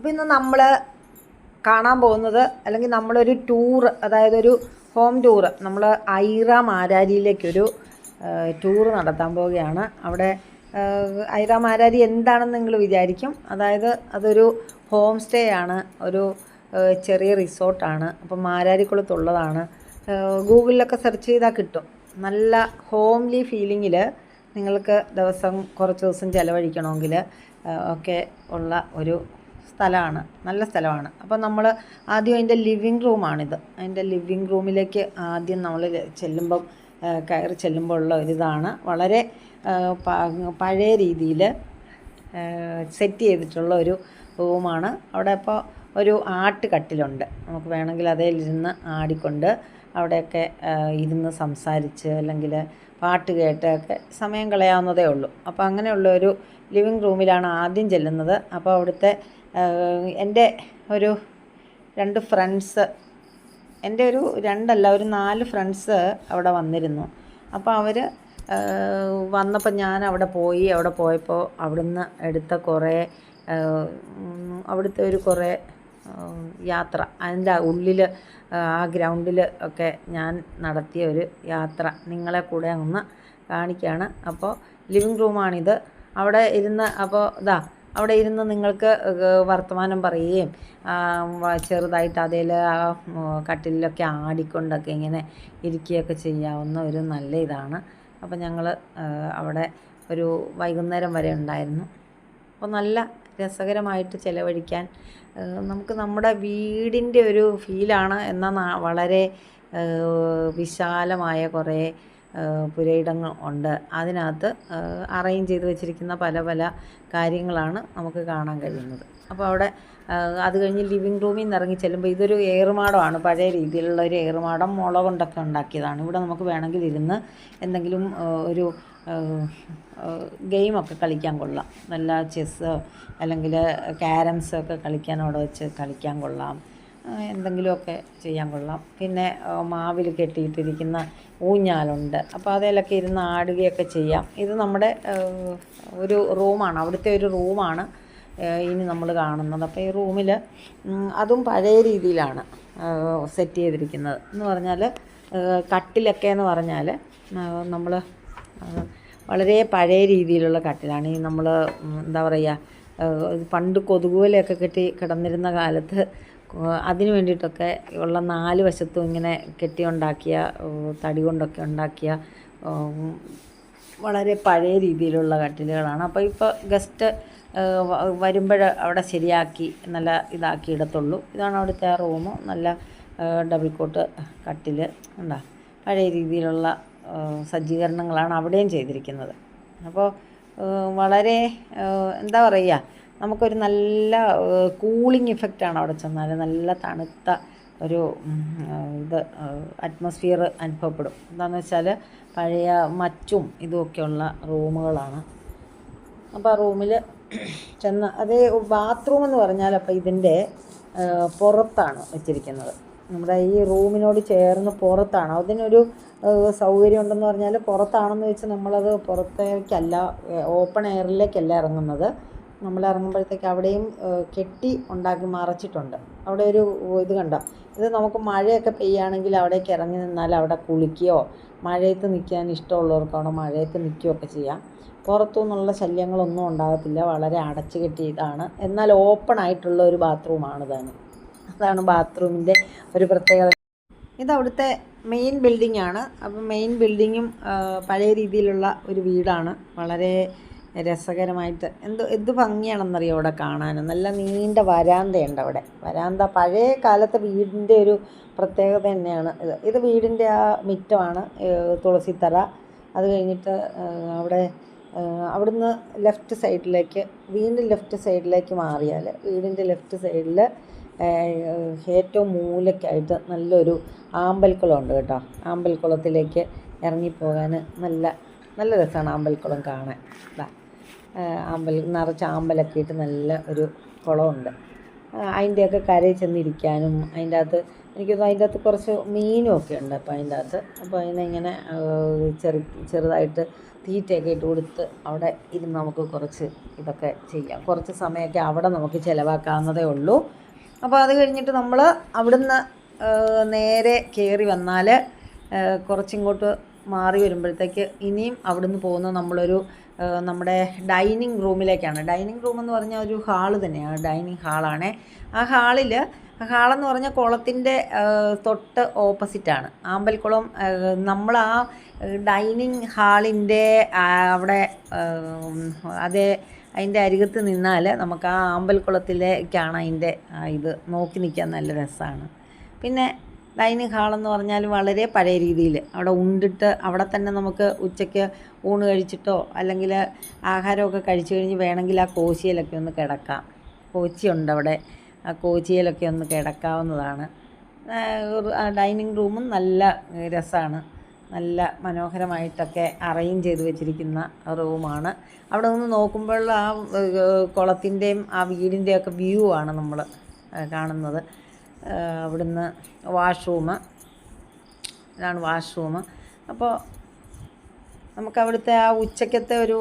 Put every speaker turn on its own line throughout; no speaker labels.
അപ്പോൾ ഇന്ന് നമ്മൾ കാണാൻ പോകുന്നത് അല്ലെങ്കിൽ നമ്മളൊരു ടൂർ അതായത് ഒരു ഹോം ടൂർ നമ്മൾ ഐറ മാരാരിയിലേക്കൊരു ടൂർ നടത്താൻ പോവുകയാണ്. അവിടെ ഐറ മാരാരി എന്താണെന്ന് നിങ്ങൾ വിചാരിക്കും. അതായത് അതൊരു ഹോം സ്റ്റേ ആണ് ഒരു ചെറിയ റിസോർട്ടാണ് അപ്പം മാരാരിക്കുളത്തുള്ളതാണ്. ഗൂഗിളിലൊക്കെ സെർച്ച് ചെയ്താൽ കിട്ടും. നല്ല ഹോംലി ഫീലിങ്ങിൽ നിങ്ങൾക്ക് ദിവസം കുറച്ച് ദിവസം ചിലവഴിക്കണമെങ്കിൽ ഒക്കെ ഉള്ള ഒരു സ്ഥലമാണ് നല്ല സ്ഥലമാണ്. അപ്പോൾ നമ്മൾ ആദ്യം അതിന്റെ ലിവിങ് റൂമാണിത് അതിന്റെ ലിവിങ് റൂമിലേക്ക് ആദ്യം നമ്മൾ ചെല്ലുമ്പം കയറി ചെല്ലുമ്പോൾ ഉള്ള ഒരിതാണ് വളരെ പഴയ രീതിയിൽ സെറ്റ് ചെയ്തിട്ടുള്ള ഒരു റൂമാണ് അവിടെ ഇപ്പോൾ ഒരു ആട്ട് കട്ടിലുണ്ട്. നമുക്ക് വേണമെങ്കിൽ അതേ ഇരുന്ന് ആടിക്കൊണ്ട് അവിടെയൊക്കെ ഇരുന്ന് സംസാരിച്ച് അല്ലെങ്കിൽ പാട്ട് കേട്ടൊക്കെ സമയം കളയാവുന്നതേ ഉള്ളൂ. അപ്പോൾ അങ്ങനെയുള്ള ഒരു ലിവിങ് റൂമിലാണ് ആദ്യം ചെല്ലുന്നത്. അപ്പോൾ അവിടുത്തെ എന്റെ ഒരു രണ്ട് ഫ്രണ്ട്സ് എന്റെ ഒരു രണ്ടല്ല ഒരു നാല് ഫ്രണ്ട്സ് അവിടെ വന്നിരുന്നു. അപ്പോൾ അവർ വന്നപ്പോൾ ഞാൻ അവിടെ പോയി. അവിടെ പോയപ്പോൾ അവിടുന്ന് എടുത്ത കുറേ അവിടുത്തെ ഒരു കുറേ യാത്ര. അതിന്റെ ഉള്ളിൽ ആ ഗ്രൗണ്ടിൽ ഒക്കെ ഞാൻ നടത്തിയ ഒരു യാത്ര. നിങ്ങളെ കൂടെ ഒന്ന് കാണിക്കുകയാണ് അപ്പോൾ ലിവിങ് റൂമാണിത്. അവിടെ ഇരുന്ന് അപ്പോൾ ഇതാ അവിടെ ഇരുന്ന് നിങ്ങൾക്ക് വർത്തമാനം പറയുകയും ചെറുതായിട്ട് അതിൽ ഉം, ആടിക്കൊണ്ടൊക്കെ ഇങ്ങനെ ഇരിക്കുകയൊക്കെ ചെയ്യാവുന്ന ഒരു നല്ല ഇതാണ്. അപ്പം ഞങ്ങൾ അവിടെ ഒരു വൈകുന്നേരം വരെ ഉണ്ടായിരുന്നു. അപ്പോൾ നല്ല രസകരമായിട്ട് ചിലവഴിക്കാൻ നമുക്ക് നമ്മുടെ വീടിന്റെ ഒരു ഫീലാണ്. എന്നാൽ വളരെ വിശാലമായ കുറേ പുരയിടങ്ങൾ ഉണ്ട്. അതിനകത്ത് അറേഞ്ച് ചെയ്ത് വെച്ചിരിക്കുന്ന പല പല കാര്യങ്ങളാണ് നമുക്ക് കാണാൻ കഴിയുന്നത്. അപ്പോൾ അവിടെ അത് കഴിഞ്ഞ് ലിവിങ് റൂമിൽ നിന്ന് ഇറങ്ങി ചെല്ലുമ്പോൾ ഇതൊരു ഏറുമാടമാണ്. പഴയ രീതിയിലുള്ള ഒരു ഏറുമാടം മുള കൊണ്ടൊക്കെ ഉണ്ടാക്കിയതാണ്. ഇവിടെ നമുക്ക് വേണമെങ്കിൽ ഇരുന്ന് എന്തെങ്കിലും ഒരു ഗെയിമൊക്കെ കളിക്കാൻ കൊള്ളാം. നല്ല ചെസ്സ് അല്ലെങ്കിൽ ക്യാരംസ് ഒക്കെ കളിക്കാൻ അവിടെ വെച്ച് കളിക്കാൻ കൊള്ളാം. എന്തെങ്കിലുമൊക്കെ ചെയ്യാൻ കൊള്ളാം. പിന്നെ മാവിൽ കെട്ടിയിട്ടിരിക്കുന്ന ഊഞ്ഞാലുണ്ട്. അപ്പോൾ അതിലൊക്കെ ഇരുന്ന് ആടുകയൊക്കെ ചെയ്യാം. ഇത് നമ്മുടെ ഒരു റൂമാണ്. അവിടുത്തെ ഒരു റൂമാണ് ഇനി നമ്മൾ കാണുന്നത്. അപ്പോൾ ഈ റൂമിൽ അതും പഴയ രീതിയിലാണ് സെറ്റ് ചെയ്തിരിക്കുന്നത്. എന്ന് പറഞ്ഞാൽ കട്ടിലൊക്കെ എന്ന് പറഞ്ഞാൽ നമ്മൾ വളരെ പഴയ രീതിയിലുള്ള കട്ടിലാണ്. ഈ നമ്മൾ എന്താ പറയുക പണ്ട് കൊതുകുവലയൊക്കെ കെട്ടി കിടന്നിരുന്ന കാലത്ത് അതിന് വേണ്ടിയിട്ടൊക്കെ ഉള്ള നാല് വശത്തും ഇങ്ങനെ കെട്ടി ഉണ്ടാക്കിയ തടി കൊണ്ടൊക്കെ ഉണ്ടാക്കിയ വളരെ പഴയ രീതിയിലുള്ള കട്ടിലുകളാണ്. അപ്പോൾ ഇപ്പോൾ ഗസ്റ്റ് വരുമ്പോൾ അവിടെ ശരിയാക്കി നല്ല ഇതാക്കി ഇടത്തുള്ളൂ. ഇതാണ് അവിടുത്തെ ആ റൂം. നല്ല ഡബിൾ കോട്ട് കട്ടിൽ ഉണ്ടാ? പഴയ രീതിയിലുള്ള സജ്ജീകരണങ്ങളാണ് അവിടെയും ചെയ്തിരിക്കുന്നത്. അപ്പോൾ വളരെ എന്താ പറയുക നമുക്കൊരു നല്ല കൂളിംഗ് ഇഫക്റ്റാണ് അവിടെ ചെന്നാൽ. നല്ല തണുത്ത ഒരു ഇത് അറ്റ്മോസ്ഫിയർ അനുഭവപ്പെടും. എന്താണെന്ന് വെച്ചാൽ പഴയ മച്ചും ഇതുമൊക്കെയുള്ള റൂമുകളാണ്. അപ്പോൾ ആ റൂമിൽ ചെന്ന് അത് ബാത്റൂം എന്ന് പറഞ്ഞാൽ അപ്പോൾ ഇതിന്റെ പുറത്താണ് വെച്ചിരിക്കുന്നത്. നമ്മുടെ ഈ റൂമിനോട് ചേർന്ന് പുറത്താണ്. അതിനൊരു സൗകര്യം ഉണ്ടെന്ന് പറഞ്ഞാൽ പുറത്താണെന്ന് വെച്ച് നമ്മളത് പുറത്തേക്കല്ല ഓപ്പൺ എയറിലേക്കല്ല ഇറങ്ങുന്നത്. നമ്മൾ ഇറങ്ങുമ്പോഴത്തേക്ക് അവിടെയും കെട്ടി ഉണ്ടാക്കി മറച്ചിട്ടുണ്ട്. അവിടെ ഒരു ഇത് കണ്ടോ? ഇത് നമുക്ക് മഴയൊക്കെ പെയ്യുകയാണെങ്കിൽ അവിടേക്ക് ഇറങ്ങി നിന്നാൽ അവിടെ കുളിക്കുകയോ മഴയത്ത് നിൽക്കാൻ ഇഷ്ടമുള്ളവർക്ക് അവിടെ മഴയത്ത് നിൽക്കുകയൊക്കെ ചെയ്യാം. പുറത്തു നിന്നുള്ള ശല്യങ്ങളൊന്നും ഉണ്ടാകത്തില്ല. വളരെ അടച്ചു കെട്ടിയതാണ്. എന്നാൽ ഓപ്പൺ ആയിട്ടുള്ള ഒരു ബാത്റൂമാണ് ഇതാണ് അതാണ് ബാത്റൂമിന്റെ ഒരു പ്രത്യേകത. ഇത് അവിടുത്തെ മെയിൻ ബിൽഡിംഗ് ആണ് അപ്പം മെയിൻ ബിൽഡിങ്ങും പഴയ രീതിയിലുള്ള ഒരു വീടാണ്. വളരെ രസകരമായിട്ട്. എന്ത് എന്ത് ഭംഗിയാണെന്നറിയോ അവിടെ കാണാനും? നല്ല നീണ്ട വരാന്തയുണ്ട് അവിടെ. വരാന്ത പഴയ കാലത്തെ വീടിന്റെ ഒരു പ്രത്യേകത തന്നെയാണ് ഇത്. ഇത് വീടിന്റെ ആ മിറ്റമാണ് തുളസിത്തറ. അത് കഴിഞ്ഞിട്ട് അവിടെ അവിടുന്ന് ലെഫ്റ്റ് സൈഡിലേക്ക് വീണ്ടും ലെഫ്റ്റ് സൈഡിലേക്ക് മാറിയാൽ വീടിന്റെ ലെഫ്റ്റ് സൈഡിൽ ഏറ്റവും മൂലക്കായിട്ട് നല്ലൊരു ആമ്പൽക്കുളമുണ്ട് കേട്ടോ. ആമ്പൽക്കുളത്തിലേക്ക് ഇറങ്ങിപ്പോകാൻ നല്ല നല്ല രസമാണ് ആമ്പൽക്കുളം കാണാൻ. ദാ ആമ്പൽ നിറച്ച് ആമ്പലൊക്കെ ഇട്ട് നല്ല ഒരു കുളമുണ്ട്. അതിന്റെയൊക്കെ കരയിൽ ചെന്നിരിക്കാനും അതിന്റെ അകത്ത് എനിക്ക് തോന്നുന്നു അതിന്റെ അകത്ത് കുറച്ച് മീനും ഒക്കെ ഉണ്ട് അപ്പോൾ അതിന്റെ അകത്ത്. അപ്പോൾ അതിനെ ഇങ്ങനെ ചെറു ചെറുതായിട്ട് തീറ്റയൊക്കെ ഇട്ട് കൊടുത്ത് അവിടെ ഇരുന്ന് നമുക്ക് കുറച്ച് ഇതൊക്കെ ചെയ്യാം. കുറച്ച് സമയമൊക്കെ അവിടെ നമുക്ക് ചിലവാക്കാവുന്നതേ ഉള്ളൂ. അപ്പോൾ അത് കഴിഞ്ഞിട്ട് നമ്മൾ അവിടുന്ന് നേരെ കയറി വന്നാൽ കുറച്ചിങ്ങോട്ട് മാറി വരുമ്പോഴത്തേക്ക് ഇനിയും അവിടുന്ന് പോകുന്ന നമ്മളൊരു നമ്മുടെ ഡൈനിങ് റൂമിലേക്കാണ്. ഡൈനിങ് റൂം എന്ന് പറഞ്ഞാൽ ഒരു ഹാൾ തന്നെയാണ് ഡൈനിങ് ഹാളാണ്. ആ ഹാളിൽ ഹാളെന്ന് പറഞ്ഞാൽ കുളത്തിന്റെ തൊട്ട് ഓപ്പോസിറ്റാണ്. ആമ്പൽക്കുളം നമ്മൾ ആ ഡൈനിങ് ഹാളിന്റെ അവിടെ അതേ അതിന്റെ അരികത്ത് നിന്നാൽ നമുക്ക് ആ ആമ്പൽക്കുളത്തിലേക്കാണ് അതിന്റെ ഇത് നോക്കി നിൽക്കാൻ നല്ല രസമാണ്. പിന്നെ ഡൈനിങ് ഹാളെന്ന് പറഞ്ഞാൽ വളരെ പഴയ രീതിയിൽ. അവിടെ ഉണ്ടിട്ട് അവിടെ തന്നെ നമുക്ക് ഉച്ചയ്ക്ക് ഊണ് കഴിച്ചിട്ടോ അല്ലെങ്കിൽ ആഹാരമൊക്കെ കഴിച്ചു കഴിഞ്ഞ് വേണമെങ്കിൽ ആ കോശിയിലൊക്കെ ഒന്ന് കിടക്കാം. കോച്ചിയുണ്ട് അവിടെ. ആ കോച്ചിയിലൊക്കെ ഒന്ന് കിടക്കാവുന്നതാണ്. ഡൈനിങ് റൂമും നല്ല രസമാണ്. നല്ല മനോഹരമായിട്ടൊക്കെ അറേഞ്ച് ചെയ്ത് വെച്ചിരിക്കുന്ന റൂമാണ്. അവിടെ നിന്ന് നോക്കുമ്പോൾ ആ കുളത്തിന്റെയും ആ വീടിന്റെയൊക്കെ വ്യൂ ആണ് നമ്മൾ കാണുന്നത്. അവിടുന്ന് വാഷ്റൂം ഇതാണ് വാഷ്റൂം അപ്പോൾ നമുക്ക് അവിടുത്തെ ആ ഉച്ചക്കത്തെ ഒരു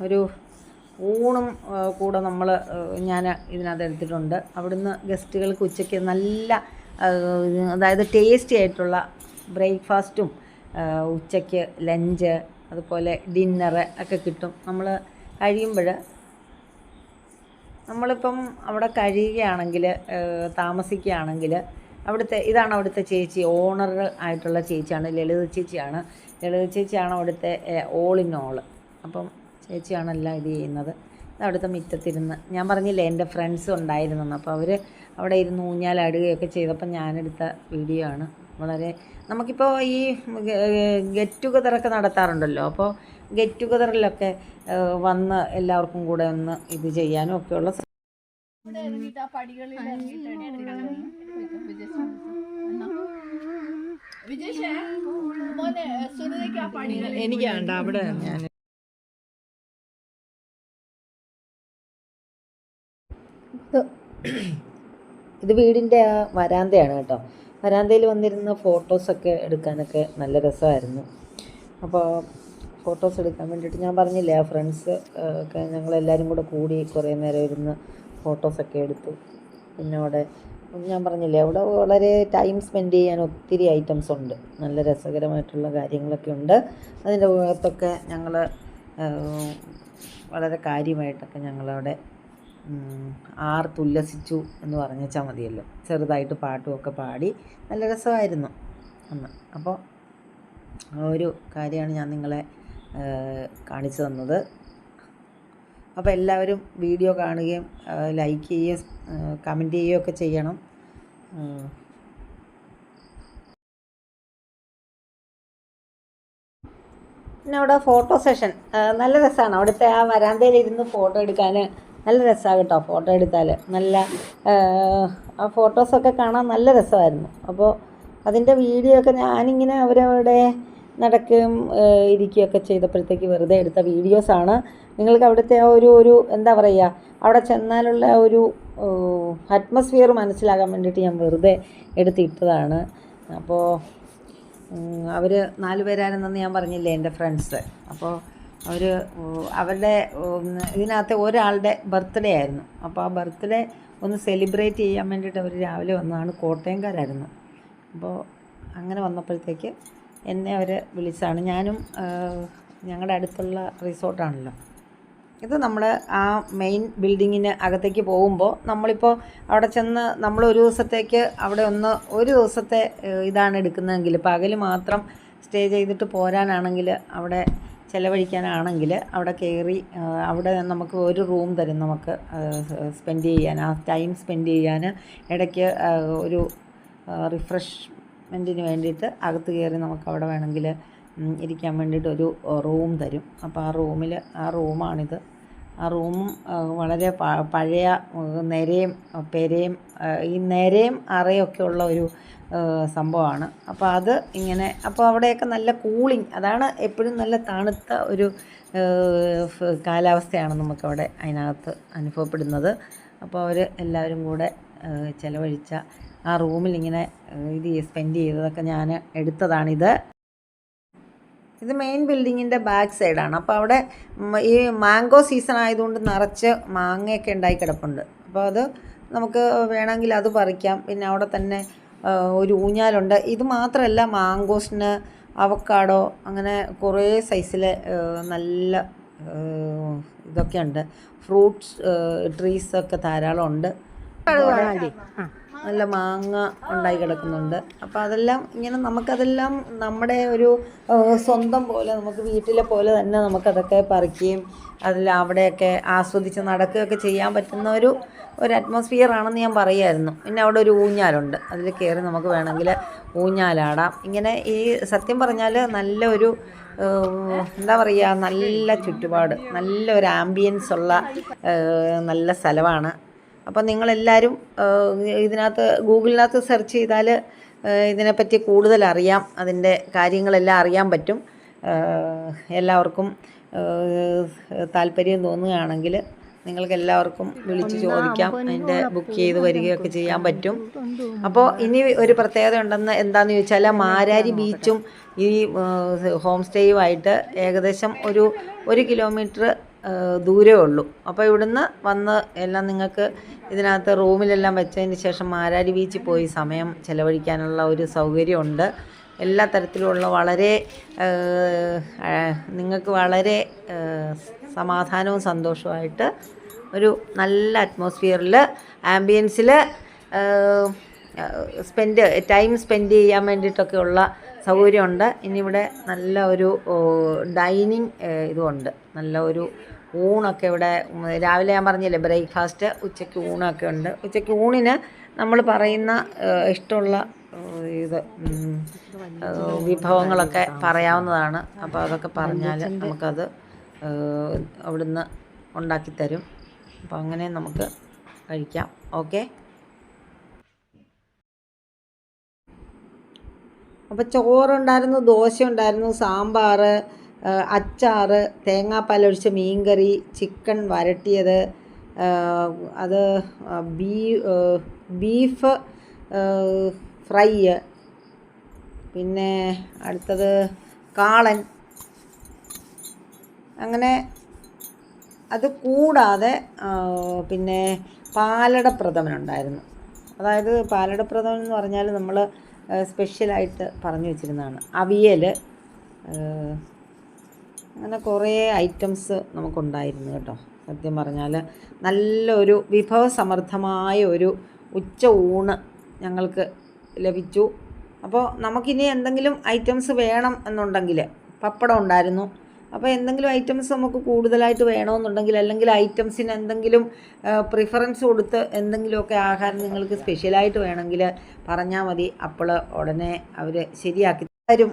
ഒരു ഊണും കൂടെ നമ്മൾ ഞാൻ ഇതിനകത്ത് എടുത്തിട്ടുണ്ട്. അവിടുന്ന് ഗസ്റ്റുകൾക്ക് ഉച്ചയ്ക്ക് നല്ല അതായത് ടേസ്റ്റി ആയിട്ടുള്ള ബ്രേക്ക്ഫാസ്റ്റും ഉച്ചയ്ക്ക് ലഞ്ച് അതുപോലെ ഡിന്നറ് ഒക്കെ കിട്ടും. നമ്മൾ കഴിയുമ്പോൾ നമ്മളിപ്പം അവിടെ കഴിയുകയാണെങ്കിൽ താമസിക്കുകയാണെങ്കിൽ അവിടുത്തെ ഇതാണ് അവിടുത്തെ ചേച്ചി ഓണർ ആയിട്ടുള്ള ചേച്ചിയാണ് ലളിത ചേച്ചിയാണ്. ലളിത ചേച്ചിയാണ് അവിടുത്തെ ഓൾ ഇൻ ഓൾ അപ്പം ചേച്ചിയാണ് എല്ലാം ഇത് ചെയ്യുന്നത്. അവിടുത്തെ മുറ്റത്തിരുന്ന് ഞാൻ പറഞ്ഞില്ലേ എന്റെ ഫ്രണ്ട്സ് ഉണ്ടായിരുന്നെന്ന്. അപ്പോൾ അവർ അവിടെ ഇരുന്ന് ഊഞ്ഞാലാടുകയൊക്കെ ചെയ്തപ്പോൾ ഞാനെടുത്ത വീഡിയോ ആണ്. വളരെ നമുക്കിപ്പോൾ ഈ ഗെറ്റ് ടുഗതറൊക്കെ നടത്താറുണ്ടല്ലോ. അപ്പോൾ ഗെറ്റ് ടുഗദറിലൊക്കെ വന്ന് എല്ലാവർക്കും കൂടെ ഒന്ന് ഇത് ചെയ്യാനും ഒക്കെയുള്ള
ഉള്ള
എനിക്കാണ്ട് അവിടെ ഞാൻ ഇത് വീടിന്റെ ആ വരാന്തയാണ് കേട്ടോ. വരാന്തയിൽ വന്നിരുന്ന ഫോട്ടോസൊക്കെ എടുക്കാനൊക്കെ നല്ല രസമായിരുന്നു. അപ്പോൾ ഫോട്ടോസ് എടുക്കാൻ വേണ്ടിയിട്ട് ഞാൻ പറഞ്ഞില്ലേ ആ ഫ്രണ്ട്സ് ഒക്കെ ഞങ്ങളെല്ലാവരും കൂടെ കൂടി കുറേ നേരം ഇരുന്ന് ഫോട്ടോസൊക്കെ എടുത്തു. പിന്നെ അവിടെ ഞാൻ പറഞ്ഞില്ലേ അവിടെ വളരെ ടൈം സ്പെൻഡ് ചെയ്യാൻ ഒത്തിരി ഐറ്റംസ് ഉണ്ട്. നല്ല രസകരമായിട്ടുള്ള കാര്യങ്ങളൊക്കെ ഉണ്ട്. അതിന്റെ പുറത്തൊക്കെ ഞങ്ങൾ വളരെ കാര്യമായിട്ടൊക്കെ ഞങ്ങളവിടെ ആർ തുല്ലസിച്ചു എന്ന് പറഞ്ഞാൽ മതിയല്ലോ. ചെറുതായിട്ട് പാട്ടുമൊക്കെ പാടി നല്ല രസമായിരുന്നു അന്ന്. അപ്പോൾ ആ ഒരു കാര്യമാണ് ഞാൻ നിങ്ങളെ കാണിച്ചു തന്നത്. അപ്പോൾ എല്ലാവരും വീഡിയോ കാണുകയും ലൈക്ക് ചെയ്യുകയും കമന്റ് ചെയ്യുകയും ഒക്കെ ചെയ്യണം. പിന്നെ അവിടെ ഫോട്ടോ സെഷൻ നല്ല രസമാണ് അവിടുത്തെ ആ വരാന്തയിൽ ഇരുന്ന് ഫോട്ടോ എടുക്കാൻ നല്ല രസമാണ് കേട്ടോ ഫോട്ടോ എടുത്താൽ നല്ല ആ ഫോട്ടോസൊക്കെ കാണാൻ നല്ല രസമായിരുന്നു. അപ്പോൾ അതിന്റെ വീഡിയോ ഒക്കെ ഞാനിങ്ങനെ അവരവിടെ നടക്കുകയും ഇരിക്കുകയൊക്കെ ചെയ്തപ്പോഴത്തേക്ക് വെറുതെ എടുത്ത വീഡിയോസാണ് നിങ്ങൾക്ക് അവിടുത്തെ ആ ഒരു ഒരു എന്താ പറയുക അവിടെ ചെന്നാലുള്ള ഒരു അറ്റ്മോസ്ഫിയർ മനസ്സിലാകാൻ വേണ്ടിയിട്ട് ഞാൻ വെറുതെ എടുത്തിട്ടതാണ് അപ്പോൾ അവർ നാല് പേരായിരുന്നെന്ന് ഞാൻ പറഞ്ഞില്ലേ എന്റെ ഫ്രണ്ട്സ് അപ്പോൾ അവർ അവരുടെ ഇതിനകത്ത് ഒരാളുടെ ബർത്ത്ഡേ ആയിരുന്നു. അപ്പോൾ ആ ബർത്ത്ഡേ ഒന്ന് സെലിബ്രേറ്റ് ചെയ്യാൻ വേണ്ടിയിട്ട് അവർ രാവിലെ വന്നതാണ്. കോട്ടയംകാരായിരുന്നു. അപ്പോൾ അങ്ങനെ വന്നപ്പോഴത്തേക്ക് എന്നെ അവർ വിളിച്ചാണ്. ഞാനും ഞങ്ങളുടെ അടുത്തുള്ള റിസോർട്ടാണല്ലോ. ഇത് നമ്മൾ ആ മെയിൻ ബിൽഡിങ്ങിന് അകത്തേക്ക് പോകുമ്പോൾ നമ്മളിപ്പോൾ അവിടെ ചെന്ന് നമ്മൾ ഒരു ദിവസത്തേക്ക് അവിടെ ഒന്ന് ഒരു ദിവസത്തെ ഇതാണ് എടുക്കുന്നതെങ്കിൽ പകൽ മാത്രം സ്റ്റേ ചെയ്തിട്ട് പോരാനാണെങ്കിൽ അവിടെ ചിലവഴിക്കാനാണെങ്കിൽ അവിടെ കയറി അവിടെ നമുക്ക് ഒരു റൂം തരും നമുക്ക് സ്പെൻഡ് ചെയ്യാൻ. ആ ടൈം സ്പെൻഡ് ചെയ്യാൻ ഇടയ്ക്ക് ഒരു ഒരു റിഫ്രഷ്മെന്റിന് വേണ്ടിയിട്ട് അകത്ത് കയറി നമുക്ക് അവിടെ വേണമെങ്കിൽ ഇരിക്കാൻ വേണ്ടിയിട്ട് ഒരു റൂം തരും. അപ്പോൾ ആ റൂമിൽ ആ റൂമാണിത്. ആ റൂമും വളരെ പഴയ നിരയും പെരയും ഈ നിരയും അറയൊക്കെ ഉള്ള ഒരു സംഭവമാണ്. അപ്പോൾ അത് ഇങ്ങനെ അപ്പോൾ അവിടെയൊക്കെ നല്ല കൂളിംഗ് അതാണ് എപ്പോഴും നല്ല തണുത്ത ഒരു കാലാവസ്ഥയാണ് നമുക്കവിടെ അതിനകത്ത് അനുഭവപ്പെടുന്നത്. അപ്പോൾ അവർ എല്ലാവരും കൂടെ ചിലവഴിച്ച ആ റൂമിൽ ഇങ്ങനെ ഇത് സ്പെൻഡ് ചെയ്തതൊക്കെ ഞാൻ എടുത്തതാണിത്. ഇത് മെയിൻ ബിൽഡിങ്ങിന്റെ ബാക്ക് സൈഡാണ് അപ്പോൾ അവിടെ ഈ മാംഗോ സീസൺ ആയതുകൊണ്ട് നിറച്ച് മാങ്ങയൊക്കെ ഉണ്ടായി കിടപ്പുണ്ട്. അപ്പോൾ അത് നമുക്ക് വേണമെങ്കിൽ അത് പറിക്കാം. പിന്നെ അവിടെ തന്നെ ഒരു ഊഞ്ഞാലുണ്ട്. ഇത് മാത്രമല്ല മാങ്കോസിന് അവക്കാടോ അങ്ങനെ കുറേ സൈസിൽ നല്ല ഇതൊക്കെ ഇതൊക്കെയുണ്ട് ഫ്രൂട്ട്സ് ട്രീസൊക്കെ ധാരാളം ഉണ്ട്. നല്ല മാങ്ങ ഉണ്ടായി കിടക്കുന്നുണ്ട്. അപ്പോൾ അതെല്ലാം ഇങ്ങനെ നമുക്കതെല്ലാം നമ്മുടെ ഒരു സ്വന്തം പോലെ നമുക്ക് വീട്ടിലെ പോലെ തന്നെ നമുക്കതൊക്കെ പറിക്കുകയും അതിൽ അവിടെയൊക്കെ ആസ്വദിച്ച് നടക്കുകയൊക്കെ ചെയ്യാൻ പറ്റുന്ന ഒരു ഒരു അറ്റ്മോസ്ഫിയർ ആണെന്ന് ഞാൻ പറയുമായിരുന്നു പിന്നെ അവിടെ ഒരു ഊഞ്ഞാലുണ്ട്. അതിൽ കയറി നമുക്ക് വേണമെങ്കിൽ ഊഞ്ഞാലാടാം. ഇങ്ങനെ ഈ സത്യം പറഞ്ഞാൽ നല്ല ഒരു എന്താ പറയുക നല്ല ചുറ്റുപാട് നല്ല ഒരു ആംബിയൻസ് ഉള്ള നല്ല സ്ഥലമാണ് അപ്പം നിങ്ങളെല്ലാവരും ഇതിനകത്ത് ഗൂഗിളിനകത്ത് സെർച്ച് ചെയ്താൽ ഇതിനെപ്പറ്റി കൂടുതൽ അറിയാം അതിന്റെ കാര്യങ്ങളെല്ലാം അറിയാൻ പറ്റും. എല്ലാവർക്കും താല്പര്യം തോന്നുകയാണെങ്കിൽ നിങ്ങൾക്ക് എല്ലാവർക്കും വിളിച്ച് ചോദിക്കാം. അതിന്റെ ബുക്ക് ചെയ്ത് വരികയൊക്കെ ചെയ്യാൻ പറ്റും. അപ്പോൾ ഇനി ഒരു പ്രത്യേകത ഉണ്ടെന്ന് എന്താണെന്ന് ചോദിച്ചാൽ മാരാരി ബീച്ചും ഈ ഹോം സ്റ്റേയുമായിട്ട് ഏകദേശം ഒരു ഒരു കിലോമീറ്റർ ദൂരമേ ഉള്ളൂ. അപ്പോൾ ഇവിടുന്ന് വന്ന് എല്ലാം നിങ്ങൾക്ക് ഇതിനകത്ത് റൂമിലെല്ലാം വെച്ചതിന് ശേഷം മാരാരി ബീച്ചിൽ പോയി സമയം ചിലവഴിക്കാനുള്ള ഒരു സൗകര്യമുണ്ട്. എല്ലാ തരത്തിലുമുള്ള വളരെ നിങ്ങൾക്ക് വളരെ സമാധാനവും സന്തോഷവുമായിട്ട് ഒരു നല്ല അറ്റ്മോസ്ഫിയറിൽ ആംബിയൻസിൽ സ്പെൻഡ് ടൈം സ്പെൻഡ് ചെയ്യാൻ വേണ്ടിയിട്ടൊക്കെയുള്ള സൗകര്യമുണ്ട്. ഇനി ഇവിടെ നല്ല ഒരു ഡൈനിങ് ഇതുമുണ്ട്. നല്ല ഒരു ഊണൊക്കെ ഇവിടെ രാവിലെ ഞാൻ പറഞ്ഞില്ലേ ബ്രേക്ക്ഫാസ്റ്റ് ഉച്ചയ്ക്ക് ഊണൊക്കെ ഉണ്ട്. ഉച്ചയ്ക്ക് ഊണിന് നമ്മൾ പറയുന്ന ഇഷ്ടമുള്ള ഇത് വിഭവങ്ങളൊക്കെ പറയാവുന്നതാണ്. അപ്പോൾ അതൊക്കെ പറഞ്ഞാൽ നമുക്കത് അവിടുന്ന് ഉണ്ടാക്കിത്തരും അപ്പോൾ അങ്ങനെ നമുക്ക് കഴിക്കാം. ഓക്കെ? അപ്പോൾ ചോറുണ്ടായിരുന്നു ദോശ ഉണ്ടായിരുന്നു സാമ്പാർ അച്ചാർ തേങ്ങാപ്പാലൊഴിച്ച മീൻകറി ചിക്കൻ വരട്ടിയത് അത് ബീ ബീഫ് ഫ്രൈ പിന്നെ അടുത്തത് കാളൻ. അങ്ങനെ അത് കൂടാതെ പിന്നെ പാലട പ്രഥമനുണ്ടായിരുന്നു അതായത് പാലട പ്രഥമൻ എന്ന് പറഞ്ഞാൽ നമ്മൾ സ്പെഷ്യലായിട്ട് പറഞ്ഞു വെച്ചിരുന്നതാണ്. അവിയൽ അങ്ങനെ കുറേ ഐറ്റംസ് നമുക്കുണ്ടായിരുന്നു കേട്ടോ. സത്യം പറഞ്ഞാൽ നല്ലൊരു വിഭവസമൃദ്ധമായ ഒരു ഉച്ച ഊണ് ഞങ്ങൾക്ക് ലഭിച്ചു. അപ്പോൾ നമുക്കിനി എന്തെങ്കിലും ഐറ്റംസ് വേണം എന്നുണ്ടെങ്കിൽ പപ്പടം ഉണ്ടായിരുന്നു. അപ്പോൾ എന്തെങ്കിലും ഐറ്റംസ് നമുക്ക് കൂടുതലായിട്ട് വേണമെന്നുണ്ടെങ്കിൽ അല്ലെങ്കിൽ ഐറ്റംസിന് എന്തെങ്കിലും പ്രിഫറൻസ് കൊടുത്ത് എന്തെങ്കിലുമൊക്കെ ആഹാരം നിങ്ങൾക്ക് സ്പെഷ്യലായിട്ട് വേണമെങ്കിൽ പറഞ്ഞാൽ മതി. അപ്പോൾ ഉടനെ അവർ ശരിയാക്കി തരും.